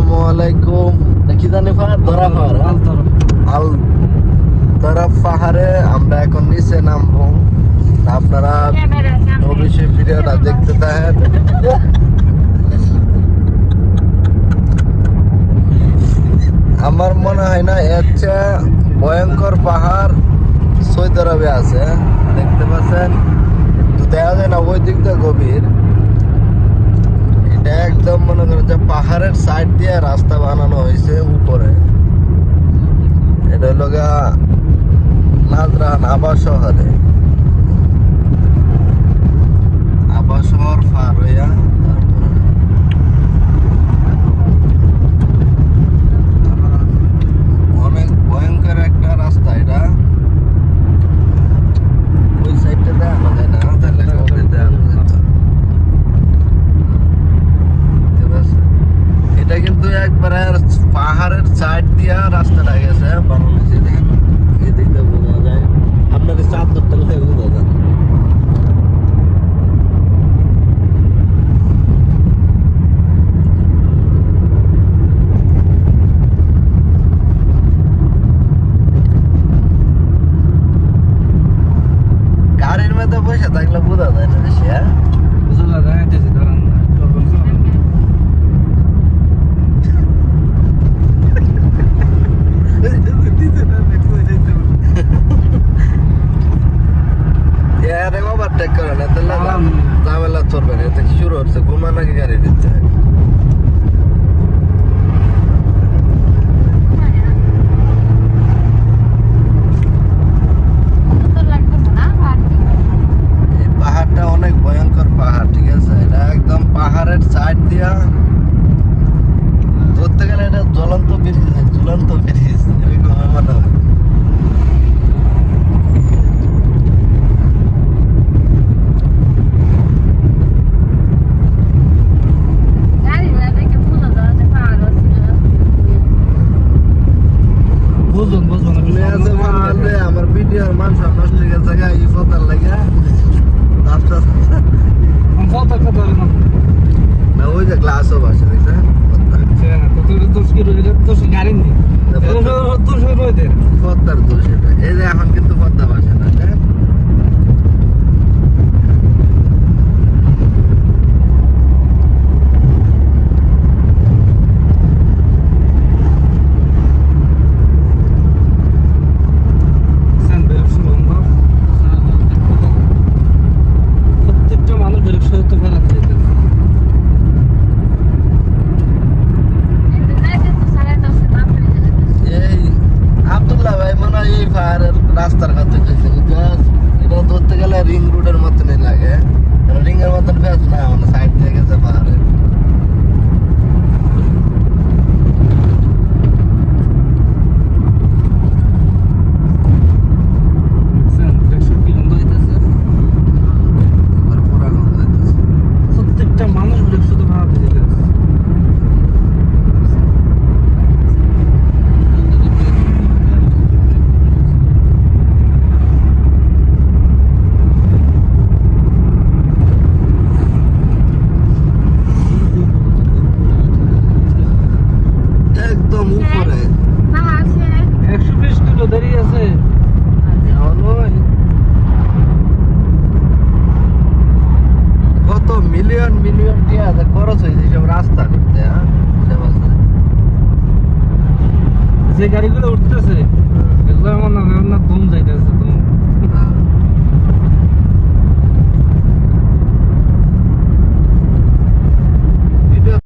আসসালামু আলাইকুম। কি জানি পাহাড়? ধরা পাহাড় হ্যাঁ? আল ধরা পাহাড়ে আমরা এখন নিচে নামবো। আপনারা অবশ্যই ভিডিওটা দেখতে থাকেন। আমার মনে হয় না এর চেয়ে ভয়ঙ্কর পাহাড় সৌদি আরবে আছে দেখতে পাচ্ছেন? দেখা যায় না ওই দিকটা গভীর। এটা একদম মনে করো যে পাহাড়ের সাইড দিয়ে রাস্তা বানানো হয়েছে উপরে। এটা হলো গা নাজরান আবাস শহরে। দিয়া রাস্তাটা গেছে বানানো হয়েছে দেখেন এই দিকটা বোঝা যায় আপনাদের চাদরটা লাগে বোঝা যায় না। গাড়ির মধ্যে বসে থাকলে বোঝা যায় না বেশি হ্যাঁ হচ্ছে ঘুমা নাকি গাড়ি দিতে এই পাহাড়টা অনেক ভয়ঙ্কর পাহাড় ঠিক আছে এটা একদম পাহাড়ের সাইড দিয়া নষ্ট হয়ে গেছে গা ই ফতার লাগে আস্তে আস্তে কত কত না ওই যে গ্লাসও বাসে দেখছেন গাড়ি নেই। দুশো রয়েছে পদ্মার দোষ এটা এই যে এখন কিন্তু পদ্মা বাসে না হ্যাঁ? প্রত্যেকটা মানুষ বেরোক সত্য ফেলা এই আব্দুল্লাহ ভাই মনে হয় এই পাহাড়ের রাস্তার গেছে Just এটা ধরতে গেলে রিং রোডের যে গাড়িগুলো উঠতেছে এগুলো আমার না না